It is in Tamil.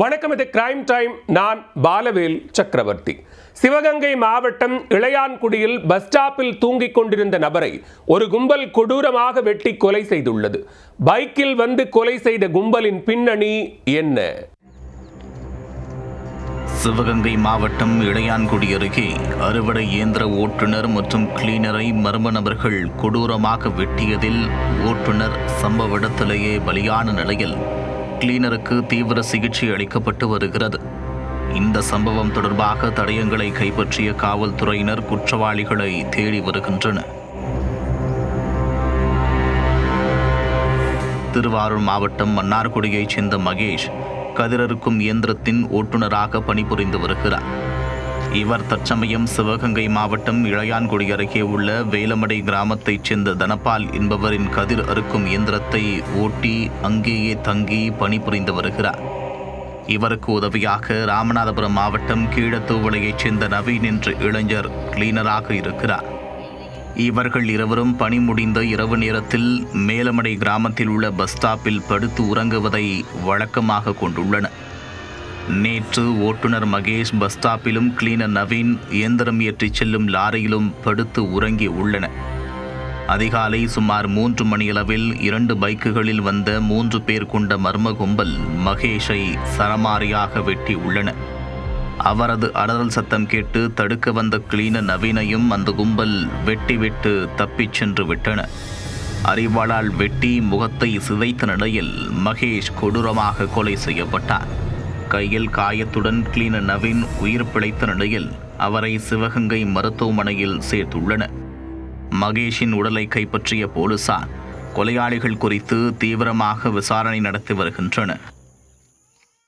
வணக்கம் இது கிரைம் டைம் நான் பாலவேல் சக்கரவர்த்தி. சிவகங்கை மாவட்டம் இளையான்குடியில் பஸ் ஸ்டாப்பில் தூங்கிக் கொண்டிருந்த நபரை ஒரு கும்பல் கொடூரமாக வெட்டி கொலை செய்துள்ளது. பைக்கில் வந்து கொலை செய்த கும்பலின் பின்னணி என்ன? சிவகங்கை மாவட்டம் இளையான்குடி அருகே அறுவடை இயந்திர ஓட்டுநர் மற்றும் கிளீனரை மர்ம நபர்கள் கொடூரமாக வெட்டியதில் ஓட்டுநர் சம்பவ இடத்திலேயே பலியான நிலையில் கிளீனருக்கு தீவிர சிகிச்சை அளிக்கப்பட்டு வருகிறது. இந்த சம்பவம் தொடர்பாக தடயங்களை கைப்பற்றிய காவல்துறையினர் குற்றவாளிகளை தேடி வருகின்றனர். திருவாரூர் மாவட்டம் மன்னார்குடியைச் சேர்ந்த மகேஷ் கதிரறுக்கும் இயந்திரத்தின் ஓட்டுநராக பணிபுரிந்து வருகிறார். இவர் தற்சமயம் சிவகங்கை மாவட்டம் இளையான்குடி அருகே உள்ள வேலமடை கிராமத்தைச் சேர்ந்த தனபால் என்பவரின் கதிர் அறுக்கும் இயந்திரத்தை ஓட்டி அங்கேயே தங்கி பணிபுரிந்து வருகிறார். இவருக்கு உதவியாக ராமநாதபுரம் மாவட்டம் கீழத்தூவலையைச் சேர்ந்த நவீன் என்ற இளைஞர் கிளீனராக இருக்கிறார். இவர்கள் இருவரும் பணி முடிந்த இரவு நேரத்தில் மேலமடை கிராமத்தில் உள்ள பஸ் ஸ்டாப்பில் படுத்து உறங்குவதை வழக்கமாக கொண்டுள்ளனர். நேற்று ஓட்டுநர் மகேஷ் பஸ் ஸ்டாப்பிலும் கிளீனர் நவீன் இயந்திரம் ஏற்றிச் செல்லும் லாரியிலும் படுத்து உறங்கி உள்ளன. அதிகாலை சுமார் மூன்று மணியளவில் இரண்டு பைக்குகளில் வந்த மூன்று பேர் கொண்ட மர்ம கும்பல் மகேஷை சரமாரியாக வெட்டி உள்ளன. அவரது அலறல் சத்தம் கேட்டு தடுக்க வந்த கிளீனர் நவீனையும் அந்த கும்பல் வெட்டி விட்டு தப்பிச் சென்று விட்டன. அறிவாளால் வெட்டி முகத்தை சிதைத்த நிலையில் மகேஷ் கொடூரமாக கொலை செய்யப்பட்டார் கையில் காயத்துடன் கிளீன நவீன் உயிர் பிழைத்த நிலையில் அவரை சிவகங்கை மருத்துவமனையில் சேர்த்துள்ளனர் மகேஷின் உடலை கைப்பற்றிய போலீசார் கொலையாளிகள் குறித்து தீவிரமாக விசாரணை நடத்தி வருகின்றனர்.